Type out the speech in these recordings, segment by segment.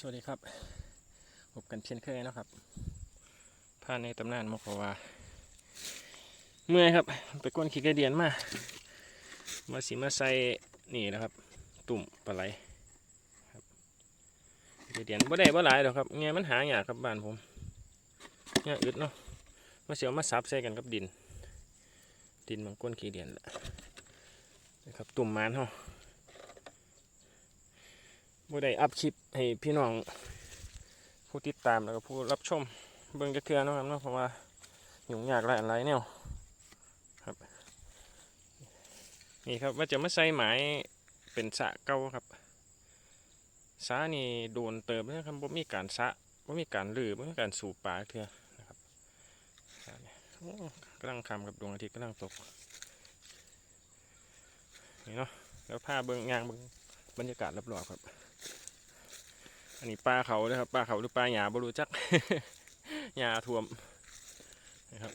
สวัสดีครับพบกันเช่นเคยนะครับผ่านในตำนานมกว่าเมื่อยครับ ไปก้นขี้ไก่เดียนมา มาสิมาใส่นี่นะครับ ตุ่มปลาไหลครับไก่เดียนบ่ได้บ่หลายดอกครับเงี้ยมันหายากครับบ้านผมเงี้ยอึดเนาะมาเสียวมาซับใส่กันกับดิน ดินบางก้นขี้เดียนแหละนะครับตุ่มมันเฮา บ่ได้อัพคลิปให้พี่น้องผู้ติดตามแล้วก็ผู้รับชมเบิ่งจะเทือเนะครับเนาะเพราะว่ายุ่งยากหลายอันหลายแนวครับนี่ครับว่าจะมาใส่หมายเป็นสะเก่าครับสะนี่โดนเติมนะครับบ่มีการสะบ่มีการลือบ่มีการสูบปลาเทื่อนะครับกำลังคำกับดวงอาทิตย์กำลังตกนี่เนาะแล้วพาเบิ่งยางเบิ่งบรรยากาศรอบๆครับ อันนี้ปลาเขาเลยครับปลาเขาหรือปลาหยาบรู้จักหยาท่วมนะครับ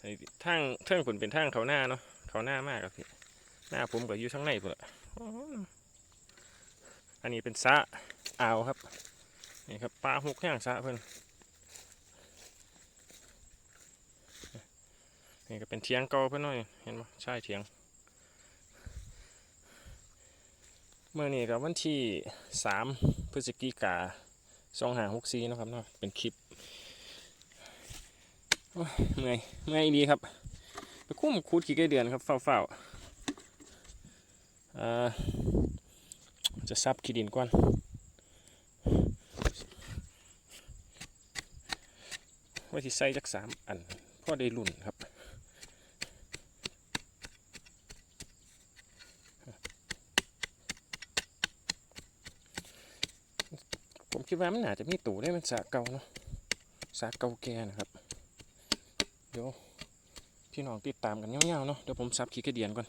ไอ้ทางเทิงผลเป็นทางเขาหน้าเนาะเขาหน้ามากครับพี่หน้าผมก็อยู่ข้างในเพื่ออันนี้เป็นสะอ่าวครับนี่ครับปลาหกแห้งสะเพิ่อนนี่ก็เป็นเทียงเก่าเพิ่อนหน่อยเห็นไหมใช่เทียง เมื่อนี้กับวันที่สามพฤศจิกาสองหาหกซีนะครับเนาะเป็นคลิปเมื่อยเมื่อยดีครับไปคุ้มคูดกี่เดือนครับเฝ้าๆอ่าจะซับขี้ดินก่อนว่าที่ใส่จักสามอันพ่อได้รุ่นครับ ผมคิด ว่ามันน่าจะมีตู่ได้มันสาเก่าเนาะสาเก่าแก่นะครับ เดี๋ยวพี่น้องติดตามกันเงี้ยวๆเนาะเดี๋ยวผมซับขี้กระเดียนก่อน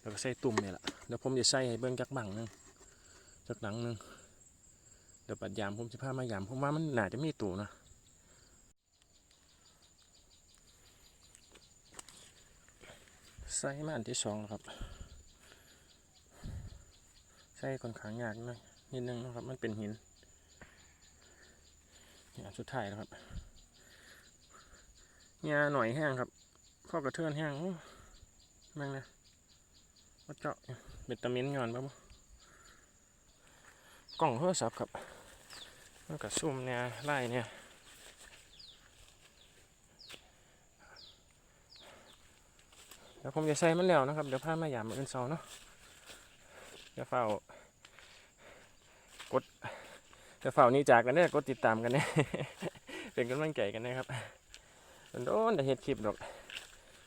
แล้วก็ใส่ตุ่มเนี่ยแหละเดี๋ยวผมจะใส่ให้เบิ้งจักบังหนึงจักหลังหนึงเดี๋ยวปัดยามผมจะพามายามผมว่ามันน่าจะมีตู่นะใส่มาอันที่สองครับใช่ค่อนข้างยากหน่อย นิดนึงนะครับ มันเป็นหินนี่อันสุดท้ายแล้วครับยาหน่อยแห้งครับข้อกระเทือนแห้งแม่งนะว่าเจาะเบ็ดตะเมินย้อนปะบ่กล่องโทรศัพท์ครับมันกับซุ่มเนี่ยไล่เนี่ยเดี๋ยวผมจะใส่มันแล้วนะครับ เดี๋ยวพามายามมาเป็นเสาเนาะจะเฝ้า กดจะเฝ้านี้จากกันเนี่ยกดติดตามกันเนี่ยเป็นกำลังใจกันนะครับโดนๆแต่เฮ็ดคลิปดอก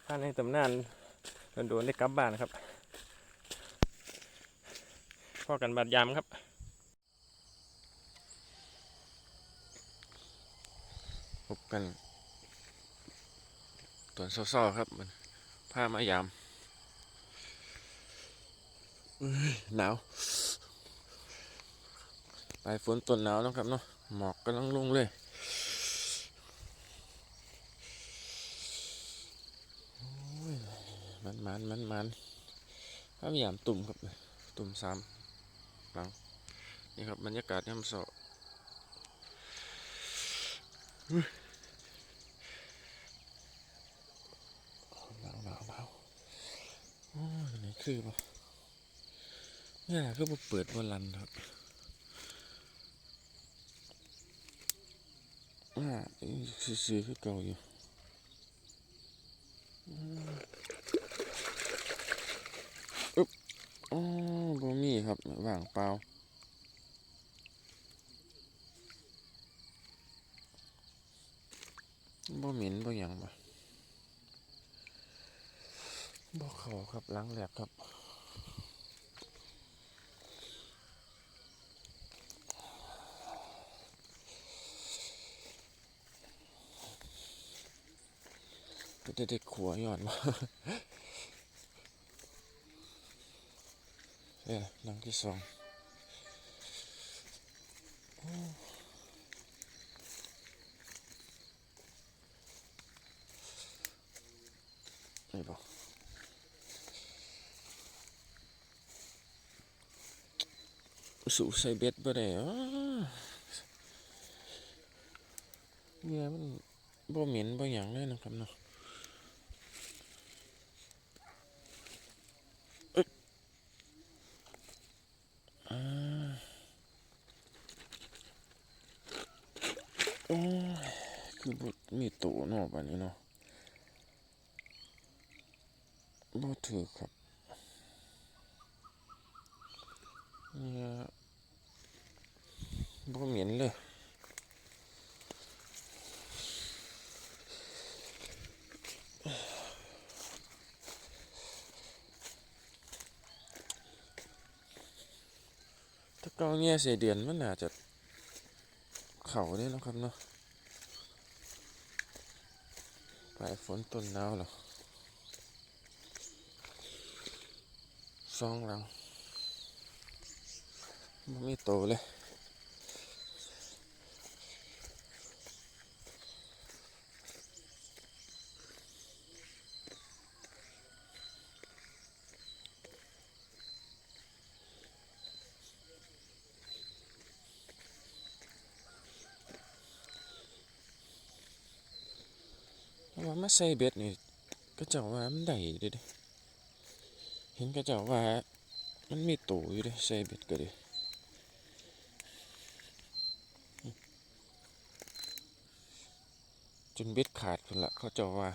ถ้าในตำนานโดนๆได้กลับบ้านครับพอกันบาดยามครับพบกันตอนเศร้าๆครับมันผ้ามายามหนาวป ลายฝนต้นหนาวแล้วครับเนาะหมอกกำลังลงเลยมันมันมันมันพยายามตุ่มครับตุ่มสามหลังนี่ครับบรรยากาศย่ำเสอหนาวหนาวหนาวโอ้ยนี่คือปะเนี่ยก็บ่เปิดบอลันครับ อ่าซื้อๆคือเก่าอยู่อึ๊บอ๋อบ่มีครับว่างเปล่าบ่เหม็นบ่หยังบ่บ่เข้าครับล้างแหลกครับ จะได้ขัวย่อนมาเอ้ยหลังที่สองอ้นี่ปะสู่ใส่เบ็ดบ่ได้อ๋อเหงื่อมันบ่เหม็นบ่หยังเลยนะครับเนาะอึ๊ดอ่าโอ้ยคือบ่ มีตัวเนาะบัดนี้เนาะบ่ถือครับเหงื่อบ่เหม็นเลยถ้าเกาแง่เสียเดือนมันน่าจะเข่าได้แล้วครับเนาะ ปลายฝนต้นหนาวแล้วสองหลังมันไม่โตเลย ว่ามาใส่เบ็ดนี่ก็เจ้าว่ามันได้เด้เด้เห็นก็เจ้าว่ามันมีโตอยู่เด้ใส่เบ็ดก็เด้จนเบ็ดขาดพุ่นละเขาเจ้าว่า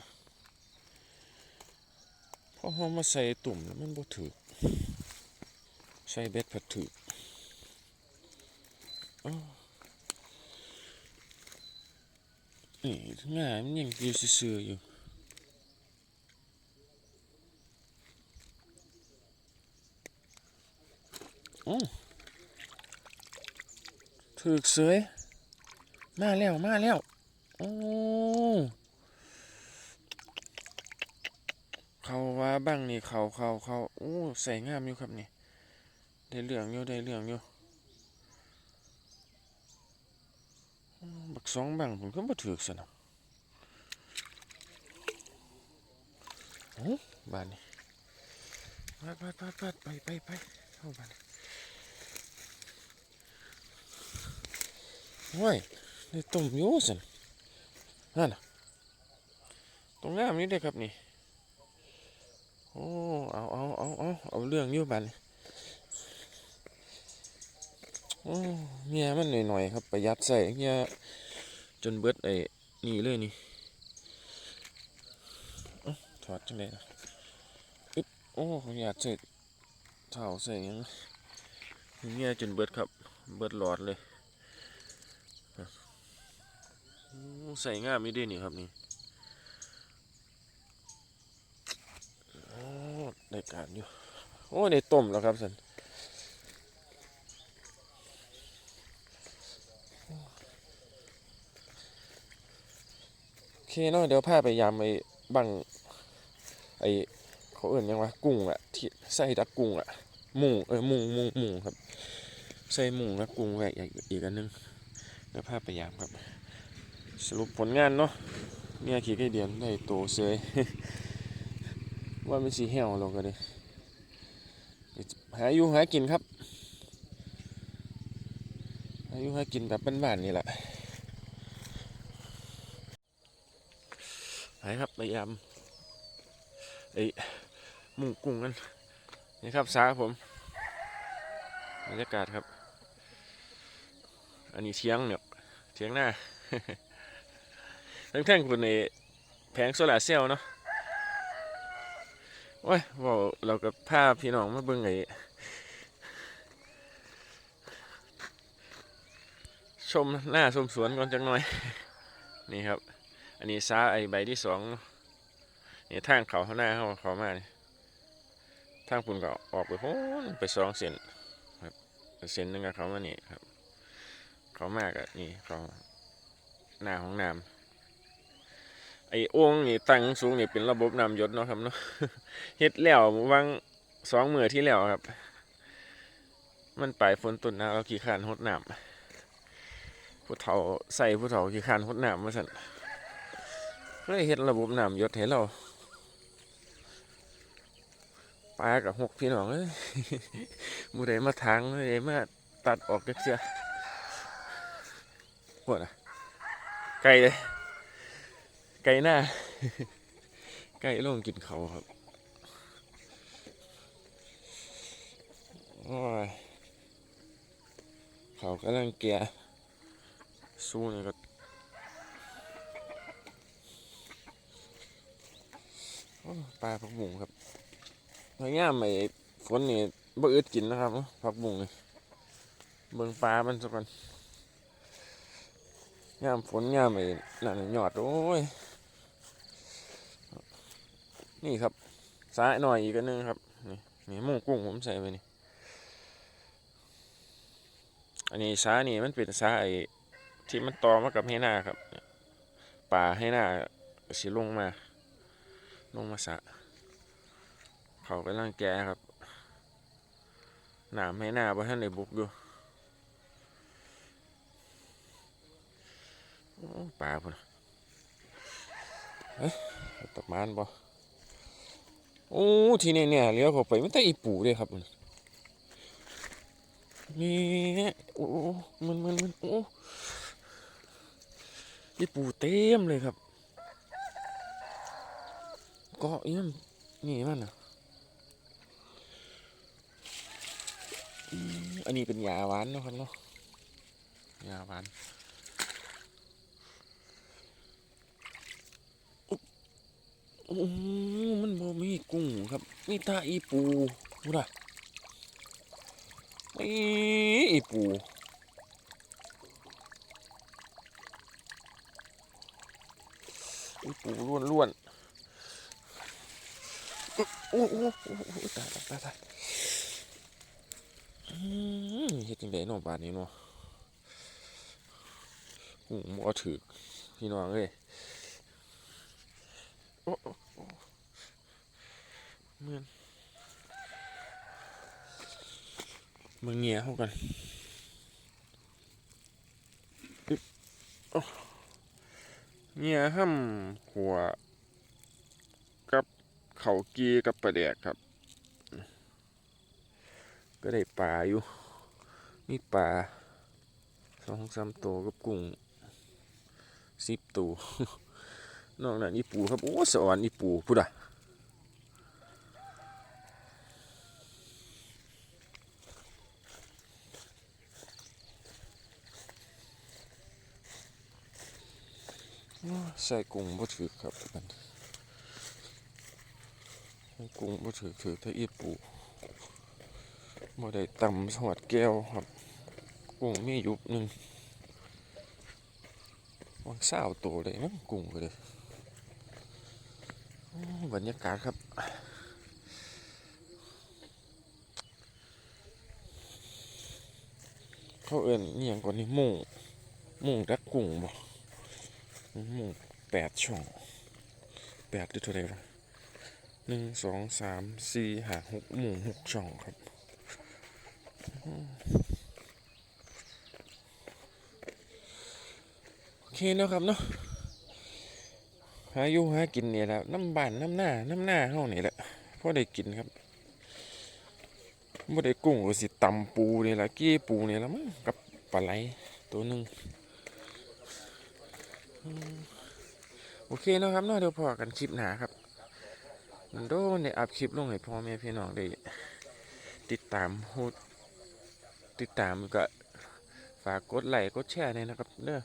พอเฮามาใส่ตุ่มแล้วมันบ่ถึกใส่เบ็ดผัดถึก อ้อนี่ง่ายมันยังอยู่ซื่ออยู่ถือกเสยมาแล้ว มาแล้ว โอ้เขาว่าบ้างนี่เขาเขาเขาโอ้ใส่งามอยู่ครับนี่ ได้เหลืองอยู่ ได้เหลืองอยู่อืม บักสองแบังผมก็บ่ถือสนะโอ้บ้านนี่ไปไปไปไปไปไปไปเข้าบ้านนี่โอ้ยได้ต้มอยู่สันนั่นน่ะตรงงามนี้เด้อครับนี่โอ้เอาเอาเอาเอาเอาเรื่องอยู่บ้านนี่โอ้เมียมันหน่อยๆครับประหยัดใส่เมีย จนเบิดไอ้นี่เลยนี่ถอดจังไดล่ะอึ๊บโอ้ขออนุญาตใส่เท้าใส่ยังเมียจนเบิดครับ เบิดหลอดเลยใส่ง่ามนี่เด้นี่ครับนี่โอ้ได้การอยู่ โอ้ได้ต้มแล้วครับสัน เคเนาะเดี๋ยวพาไปยามไอ้บังไอ้เขาเอื่นยังวะกุ้งอะที่ใส่ดักกุ้งอะหมูเออหมูหมูหมูครับ ใส่หมูและกุ้งไว้อีกอีกอันนึงเดี๋ยวพาไปยามครับ สรุปผลงานเนาะเนี่ยขี่ไก่เดียนได้โตเสยว่ามันสีเหี่ยวลงก็เลยหาอยู่หากินครับ หาอยู่หากินแบบบ้านๆนี่แหละ ไปครับพยายามไอ้มุงกุ้งกันนี่ครับสาผมบรรยากาศครับ อันนี้เทียงเนี่ยเทียงหน้าทั้งแท่งคุณในแผงโซลาร์เซลล์เนาะโอ้ยว่าเรากับพาพี่น้องมาเบิ่งไอ้ชมหน้าชมสวนก่อนจังหน่อย นี่ครับ อันนี้ซาไอใบที่สองนี่ทางเขาข้างหน้าเขาเขามานี่ทางปุ่นก็ออกไปโพ้นไปสองเส้นครับเส้นหนึงกับเขามานี่ครับ เขามากอะนี่เขาหน้าของน้ำไอ้โอ่งนี่ตั้งสูงนี่เป็นระบบน้ำยศเนาะครับเนาะเฮ็ดแล้ววางสองมือที่แล้วครับ มันปลายฝนต้นนาวเราขี้ขานหดน้ำผู้เฒ่าใส่ผู้เฒ่าขี้ขานหดน้ำมาสั่น เลยเฮ็ดระบบน้ำยศให้เราปลากับหกพี่น้องเอ้ยมู่ใดมาทางมู่ใดมาตัดออกจากเสียปวดอะไก่เลยไก่หน้าไก่ลงกินเขาครับเขากำลังเกียสู้นี่ก็โอ้ ปลาผักบุ้งครับพยายามไอ้ฝนนี่บ่อึดกินนะครับผักบุ้งนี่เบิ่งปลามันสักก่อนยามฝนยามไอ้นั่นน่ะยอดโอ้ยนี่ครับสายหน่อยอีกนึงครับ นี่นี่หมูกุ้งผมใส่ไปนี่อันนี้สานี่มันเป็นสาไอ้ที่มันต่อมากับให้หน้าครับป่าให้หน้าสิลงมา ลงมาสะ เขากำลังแก่ครับหนามให้หน้าบ่ท่านได้บุกอยู่ป่าพุ่นเฮ้ยตกมานบ่โอ้ทีนี้เนี่ยเลี้ยวเข้าไปมันแต่อีปูเลยครับนี่โอ้มันมันมันโอ้อีปูเต็มเลยครับ กาะอีนนี่มันอะอันนี้เป็นยาหวานนะครับเนาะยาหวานมันบ่มีกุ้งครับ มีตาอีปูพูดอะอีอีปูอีปูล้วนล้วนๆ โอ้โอ้ตายตายตายอืมเฮ็ดจังได๋เนาะบาดนี้เนาะกุ้งบ่ถือพี่น้องเอ้ยโอ้เมือนมึงเงียเขากันเงียห้ำหัว เขากีกับปลาแดกครับ ก็ได้ปลาอยู่ มีปลาสองสามตัวกับกุ้งสิบตัวนอกนั้นอีปูครับ โอ้สวรรค์อีปูพุดอะใส่กุ้งบ่ถือครับมันใส่ กุ้งบ่ถือถือแต่อีปูบ่ได้ตำสวัสดแก้วครับกุ้งมียุบหนึ่งวางเศร้าตัวเลยมั้งกุ้งก็เลยบรรยากาศครับเขาเอิ้นอหย่างก่อนนี่มุ่งมุ่งรักกุ้งบ่มุ่งแปดช่องแปดหรือเท่าไหร่วะ หนึ่งสองสามสี่หาหกหมุงหกช่องครับโอเคเนาะครับเนาะหาอยู่หากินเนี่ยแหละน้ำบานน้ำหน้าน้ำหน้าเฮานี่แหละพอได้กินครับบ่ได้กุ้งก็สิตำปูนี่แหละกี้ปูนี่แหละมั้งกับปลาไหลตัวหนึ่งโอเคนะครับเนาะเดี๋ยวพอกันคลิปหนาครับ โดนได้อัพคลิปลงให้พ่อแม่พี่น้องได้ติดตามโฮดติดตามก็ฝากกดไลค์กดแชร์หน่ยนะครับเด้อ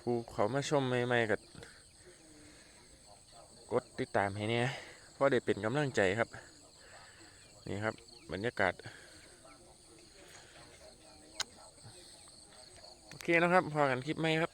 ผู้เขามาชมใหม่ๆก็กดติดตามให้เนี่ยเพราะได้เป็นกำลังใจครับ นี่ครับบรรยากาศ โอเคนะครับ พอกันคลิปไหมครับ